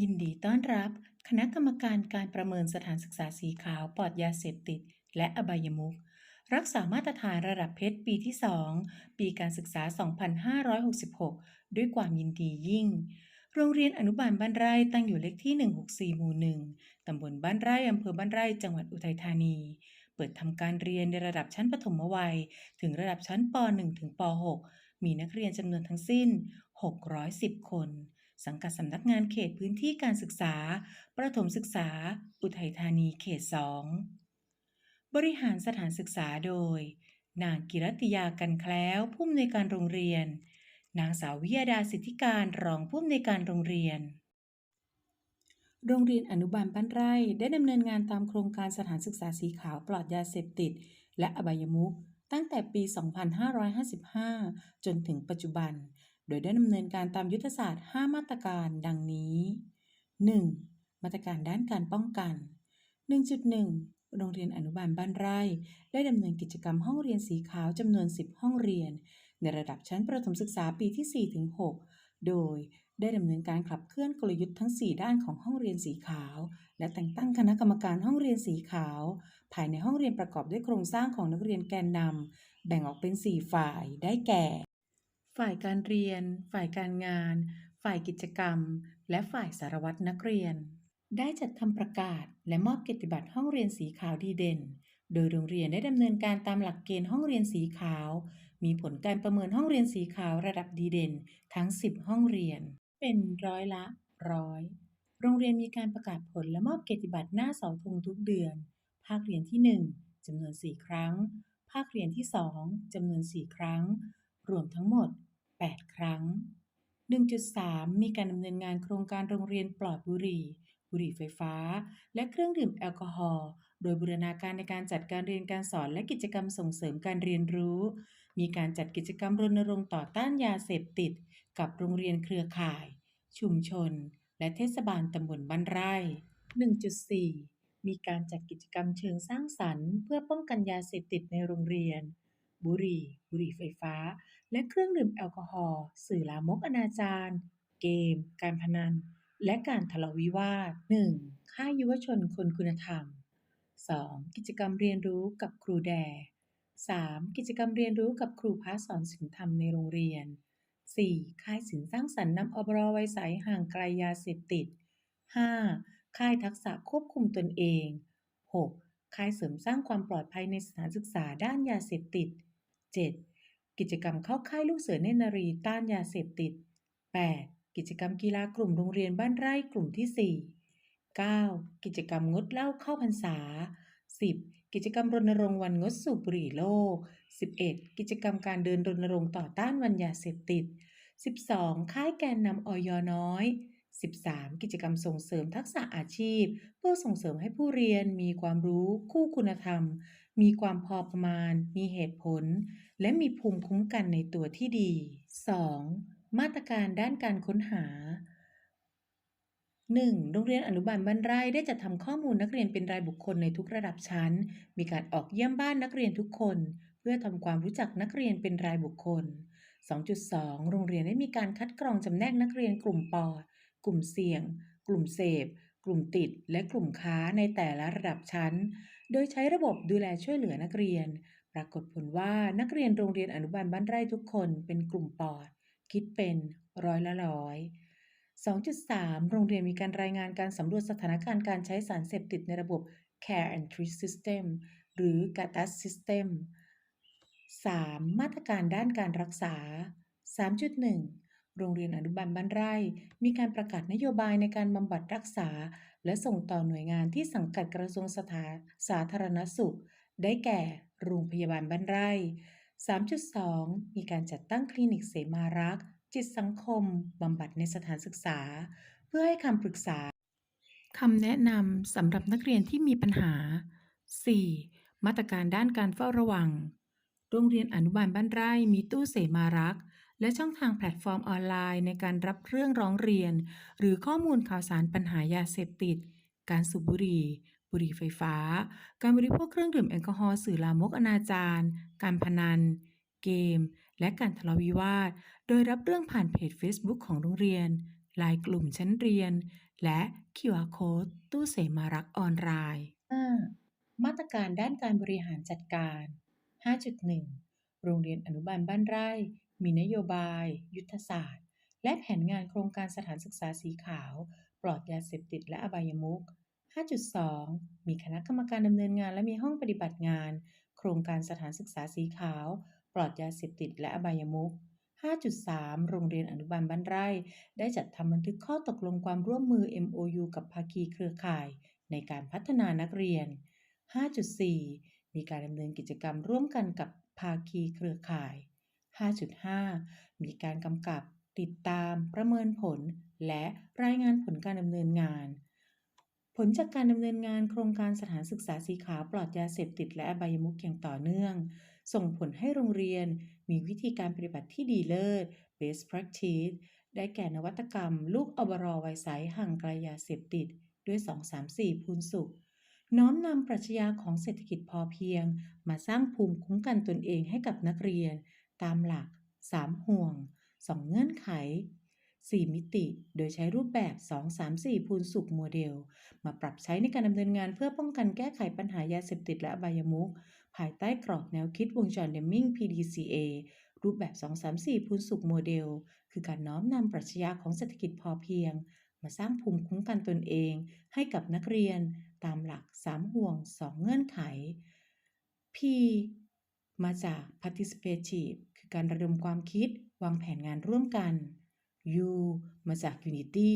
ยินดีต้อนรับ คณะกรรมการการประเมินสถานศึกษาสีขาวปลอดยาเสพติด และอบายมุขรักษามาตรฐานระดับเพชรปีที่ 2 ปีการศึกษา 2566 ด้วยความยินดียิ่ง โรงเรียนอนุบาลบ้านไร่ตั้งอยู่เลขที่ 164 หมู่ 1 ตำบลบ้านไร่อำเภอบ้านไร่ จังหวัดอุทัยธานี เปิดทำการเรียนในระดับชั้นปฐมวัย ถึงระดับชั้นป .1 ถึงป .6 มีนักเรียนจำนวนทั้งสิ้น 610 คน สังกัดสำนักงานเขตพื้นที่การศึกษา ประถมศึกษา อุทัยธานีเขต 2 บริหารสถานศึกษาโดย นางกิรติยากันแคล้วผู้อำนวยการโรงเรียน นางสาววิยาดาสิทธิการรองผู้อำนวยการโรงเรียน โรงเรียนอนุบาลบ้านไร่ได้ดำเนินงานตามโครงการสถานศึกษาสีขาวปลอดยาเสพติด และอบายมุขตั้งแต่ปี 2555 จนถึงปัจจุบัน โดยได้ดำเนินการตามยุทธศาสตร์ 5 มาตรการดังนี้ 1. มาตรการด้านการป้องกัน 1.1 โรงเรียนอนุบาลบ้านไร่ ได้ดำเนินกิจกรรมห้องเรียนสีขาวจำนวน 10 ห้องเรียน ในระดับชั้นประถมศึกษาปีที่ 4-6 โดยได้ดำเนินการขับเคลื่อนกลยุทธ์ทั้ง 4 ด้านของห้องเรียนสีขาว และแต่งตั้งคณะกรรมการห้องเรียนสีขาว ภายในห้องเรียนประกอบด้วยโครงสร้างของนักเรียนแกนนำแบ่งออกเป็น 4 ฝ่ายได้แก่ ฝ่ายการเรียน ฝ่ายการงาน ฝ่ายกิจกรรม และฝ่ายสารวัตรนักเรียน ได้จัดทำประกาศและมอบเกียรติบัตรห้องเรียนสีขาวดีเด่น โดยโรงเรียนได้ดำเนินการตามหลักเกณฑ์ห้องเรียนสีขาว มีผลการประเมินห้องเรียนสีขาวระดับดีเด่น ทั้ง 10 ห้องเรียน เป็นร้อยละร้อยโรงเรียนมีการประกาศผลและมอบเกียรติบัตรหน้าเสาธงทุกเดือน ภาคเรียนที่ 1จำนวน 4 ครั้ง ภาคเรียนที่ 2จำนวน 4 ครั้ง รวมทั้งหมด 8 ครั้ง 1.3 มีการดำเนินงานโครงการโรงเรียนปลอดบุหรี่ บุหรี่ไฟฟ้า และเครื่องดื่มแอลกอฮอล์ โดยบูรณาการในการจัดการเรียนการสอนและกิจกรรมส่งเสริมการเรียนรู้ มีการจัดกิจกรรมรณรงค์ต่อต้านยาเสพติด กับโรงเรียนเครือข่าย ชุมชน และเทศบาลตำบลบ้านไร่ 1.4 มีการจัดกิจกรรมเชิงสร้างสรรค์ เพื่อป้องกันยาเสพติดในโรงเรียน บุหรี่ บุหรี่ไฟฟ้า และเครื่องดื่มแอลกอฮอล์สื่อลามกอนาจารเกม การพนัน และการทะเลาะวิวาท 1. ค่ายยุวชนคนคุณธรรม 2. กิจกรรมเรียนรู้กับครูแด 3. กิจกรรมเรียนรู้กับครูพระสอนศิลธรรมในโรงเรียน 4. ค่ายศิลสร้างสรรค์นำอบรอไวยใสห่างไกลยาเสพติด 5. ค่ายทักษะควบคุมตนเอง 6. ค่ายเสริมสร้างความปลอดภัยในสถานศึกษาด้านยาเสพติด 7. กิจกรรมเข้าค่ายลูกเสือเนนารีต้านยาเสพติด 8. กิจกรรมกีฬากลุ่มโรงเรียนบ้านไร่กลุ่มที่ 4 9. กิจกรรมงดเหล้าเข้าพรรษา 10. กิจกรรมรณรงค์วันงดสูบบุหรี่โลก 11. กิจกรรมการเดินรณรงค์ต่อต้านวันยาเสพติด 12. ค่ายแกนนำอยน้อย 13. กิจกรรมส่งเสริมทักษะอาชีพ เพื่อส่งเสริมให้ผู้เรียนมีความรู้คู่คุณธรรม มีความพอประมาณ มีเหตุผล และมีภูมิคุ้มกันในตัวที่ดี 2. มาตรการด้านการค้นหา 1. โรงเรียนอนุบาลบ้านไร่ได้จัดทำข้อมูลนักเรียนเป็นรายบุคคลในทุกระดับชั้น มีการออกเยี่ยมบ้านนักเรียนทุกคน เพื่อทำความรู้จักนักเรียนเป็นรายบุคคล 2.2 โรงเรียนได้มีการคัดกรองจำแนกนักเรียนกลุ่มปอด กลุ่มเสี่ยง กลุ่มเสพ กลุ่มติด และกลุ่มค้าในแต่ละระดับชั้น โดยใช้ระบบดูแลช่วยเหลือนักเรียน ปรากฏผลว่านักเรียนโรงเรียนอนุบาลบ้านไร่ทุกคนเป็นกลุ่มปอด คิดเป็นร้อยละร้อย 2.3 โรงเรียนมีการรายงานการสำรวจสถานการณ์การใช้สารเสพติดในระบบ Care and Treat System หรือ GATAS System 3. มาตรการด้านการรักษา 3.1 โรงเรียนอนุบาลบ้านไร่ มีการประกาศนโยบายในการบำบัดรักษา และส่งต่อหน่วยงานที่สังกัดกระทรวงสถาสาธารณสุข ได้แก่ โรงพยาบาลบ้านไร่ 3.2 มีการจัดตั้งคลินิกเสมารักษ์ จิตสังคมบำบัดในสถานศึกษา เพื่อให้คำปรึกษาคำแนะนำสำหรับนักเรียนที่มีปัญหา 4. มาตรการด้านการเฝ้าระวัง โรงเรียนอนุบาลบ้านไร่มีตู้เสมารักษ์ และช่องทางแพลตฟอร์มออนไลน์ในการรับเรื่องร้องเรียน หรือข้อมูลข่าวสารปัญหายาเสพติด การสูบบุหรี่ บุหรี่ไฟฟ้า การบริโภคเครื่องดื่มแอลกอฮอล์สื่อลามกอนาจารการพนัน เกม และการทะเลาะวิวาท โดยรับเรื่องผ่านเพจ Facebook ของโรงเรียนลายกลุ่มชั้นเรียน และ QR Code ตู้เสมารักออนไลน์มาตรการด้านการบริหารจัดการ 5.1 โรงเรียนอนุบาลบ้านไร่ มีนโยบาย ยุทธศาสตร์ และแผนงานโครงการสถานศึกษาสีขาว ปลอดยาเสพติดและอบายมุข 5.2 มีคณะกรรมการดำเนินงานและมีห้องปฏิบัติงาน โครงการสถานศึกษาสีขาว ปลอดยาเสพติดและอบายมุข 5.3 โรงเรียนอนุบาลบ้านไร่ ได้จัดทำบันทึกข้อตกลงความร่วมมือ MOU กับภาคีเครือข่าย ในการพัฒนานักเรียน 5.4 มีการดำเนินกิจกรรมร่วมกันกับภาคีเครือข่าย 5.5 มีการกำกับติดตามประเมินผล และรายงานผลการดำเนินงาน ผลจากการดำเนินงานโครงการสถานศึกษาสีขาวปลอดยาเสพติดและอบายมุขอย่างต่อเนื่อง ส่งผลให้โรงเรียนมีวิธีการปฏิบัติที่ดีเลิศ best practice ได้แก่นวัตกรรม ลูกอบรอไวใสห่างไกลยาเสพติด ด้วย 234 พูนสุข น้อมนำปรัชญาของเศรษฐกิจพอเพียง มาสร้างภูมิคุ้มกันตนเองให้กับนักเรียน ตามหลัก 3 ห่วง 2 เงื่อนไข 4 มิติ โดยใช้รูปแบบ 2-3-4พูนสุขโมเดล มาปรับใช้ในการดำเนินงานเพื่อป้องกันแก้ไขปัญหายาเสพติดและอบายมุขภายใต้กรอบแนวคิดวงจรเดมมิง PDCA รูปแบบ 2-3-4พูนสุขโมเดล คือการน้อมนำปรัชญาของเศรษฐกิจพอเพียง มาสร้างภูมิคุ้มกันตนเอง ให้กับนักเรียน ตามหลัก 3 ห่วง 2 เงื่อนไข P มาจาก participative การระดมความคิดวางแผนงานร่วมกัน U มาจาก unity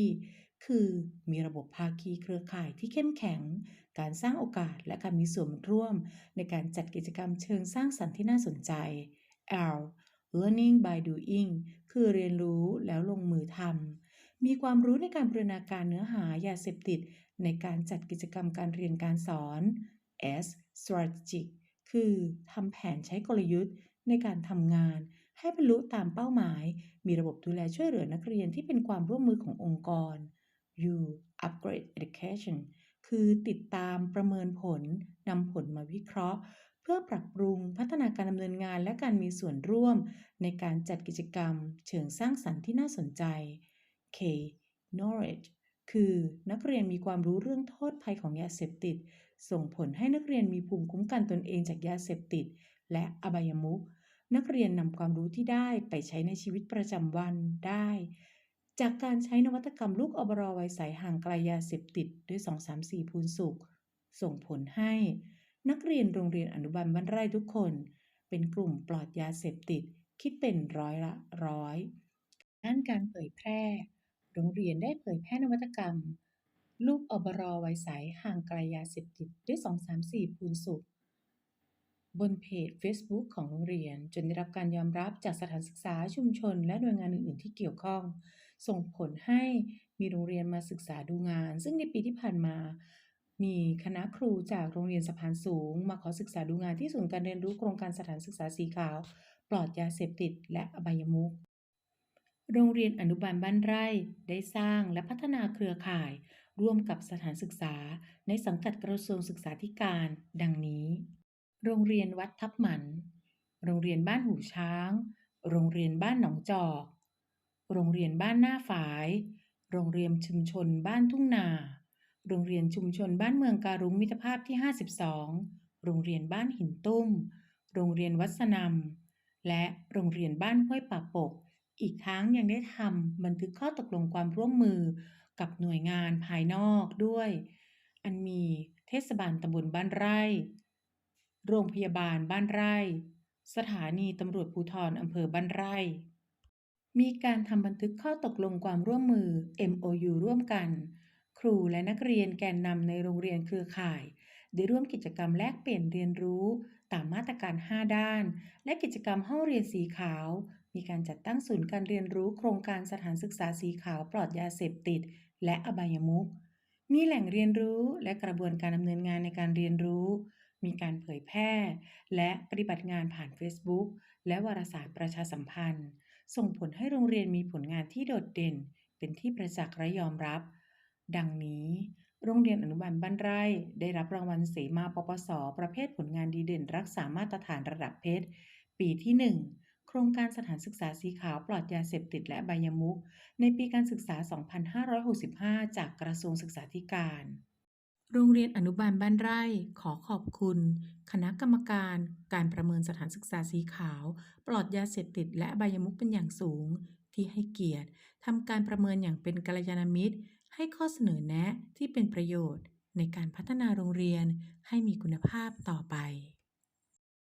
คือมีระบบภาคีเครือข่ายที่เข้มแข็ง การสร้างโอกาสและการมีส่วนร่วม ในการจัดกิจกรรมเชิงสร้างสรรค์ที่น่าสนใจ L learning by doing คือเรียนรู้แล้วลงมือทำ มีความรู้ในการบรณาการเนื้อหายาเสพติด ในการจัดกิจกรรมการเรียนการสอน S strategic คือทำแผนใช้กลยุทธ์ในการทำงาน ให้บรรลุตามเป้าหมาย มีระบบดูแลช่วยเหลือนักเรียนที่เป็นความร่วมมือขององค์กร U upgrade education คือติดตามประเมินผลนำผลมาวิเคราะห์ เพื่อปรับปรุงพัฒนาการดำเนินงานและการมีส่วนร่วม ในการจัดกิจกรรม เชิงสร้างสรรค์ที่น่าสนใจ K knowledge คือนักเรียนมีความรู้เรื่องโทษภัยของยาเสพติด ส่งผลให้นักเรียนมีภูมิคุ้มกันตนเองจากยาเสพติด และอบายมุขนักเรียนนำความรู้ที่ได้ไปใช้ในชีวิตประจำวันได้ จากการใช้นวัตกรรมลูกอบรอไวใสห่างไกลยาเสพติดด้วย 2-3-4 พูนสุข ส่งผลให้ นักเรียนโรงเรียนอนุบาลบ้านไร่ทุกคน เป็นกลุ่มปลอดยาเสพติด คิดเป็นร้อยละร้อยด้านการเผยแพร่ โรงเรียนได้เผยแพร่นวัตกรรม ลูกอบรอไวใสห่างไกลยาเสพติดด้วย2-3-4พูนสุข บนเพจ Facebook ของโรงเรียน จนได้รับการยอมรับจากสถานศึกษาชุมชน และหน่วยงานอื่น ๆ ที่เกี่ยวข้อง ส่งผลให้มีโรงเรียนมาศึกษาดูงาน ซึ่งในปีที่ผ่านมา มีคณะครูจากโรงเรียนสะพานสูง มาขอศึกษาดูงานที่ศูนย์การเรียนรู้โครงการสถานศึกษาสีขาว ปลอดยาเสพติด และอบายมุขโรงเรียนอนุบาลบ้านไร่ได้สร้างและพัฒนาเครือข่าย ร่วมกับสถานศึกษาในสังกัดกระทรวงศึกษาธิการ ดังนี้ โรงเรียนวัดทับหมัน โรงเรียนบ้านหูช้าง โรงเรียนบ้านหนองจอก โรงเรียนบ้านหน้าฝาย โรงเรียนชุมชนบ้านทุ่งนา โรงเรียนชุมชนบ้านเมืองการุงมิตรภาพที่ 52 โรงเรียนบ้านหินตุ้ม โรงเรียนวัดสนมและโรงเรียนบ้านห้วยป่าปก อีกทั้งยังได้ทำบันทึกข้อตกลงความร่วมมือ กับหน่วยงานภายนอกด้วย อันมีเทศบาลตำบลบ้านไร่ โรงพยาบาลบ้านไร่ สถานีตำรวจภูธรอำเภอบ้านไร่ มีการทำบันทึกข้อตกลงความร่วมมือ MOU ร่วมกัน ครูและนักเรียนแกนนำในโรงเรียนเครือข่าย ได้ร่วมกิจกรรมแลกเปลี่ยนเรียนรู้ตามมาตรการ 5 ด้าน และกิจกรรมห้องเรียนสีขาว มีการจัดตั้งศูนย์การเรียนรู้โครงการสถานศึกษาสีขาวปลอดยาเสพติด และอบายมุขมีแหล่งเรียนรู้และกระบวนการดำเนินงานในการเรียนรู้ มีการเผยแพร่ และปฏิบัติงานผ่าน Facebook และวารสารประชาสัมพันธ์ ส่งผลให้โรงเรียนมีผลงานที่โดดเด่น เป็นที่ประจักษ์และยอมรับ ดังนี้ โรงเรียนอนุบาลบ้านไร่ ได้รับรางวัลเสมาปปส ประเภทผลงานดีเด่น รักษามาตรฐานระดับเพชร ปีที่ 1 โครงการสถานศึกษาสีขาวปลอดยาเสพติดและอบยมุขในปีการศึกษา 2565 จากกระทรวงศึกษาธิการ โรงเรียนอนุบาลบ้านไร่ขอขอบคุณ คณะกรรมการ การประเมินสถานศึกษาสีขาว ปลอดยาเสพติดและอบยมุขเป็นอย่างสูง ที่ให้เกียรติทำการประเมินอย่างเป็นกัลยาณมิตร ให้ข้อเสนอแนะที่เป็นประโยชน์ในการพัฒนาโรงเรียนให้มีคุณภาพต่อไป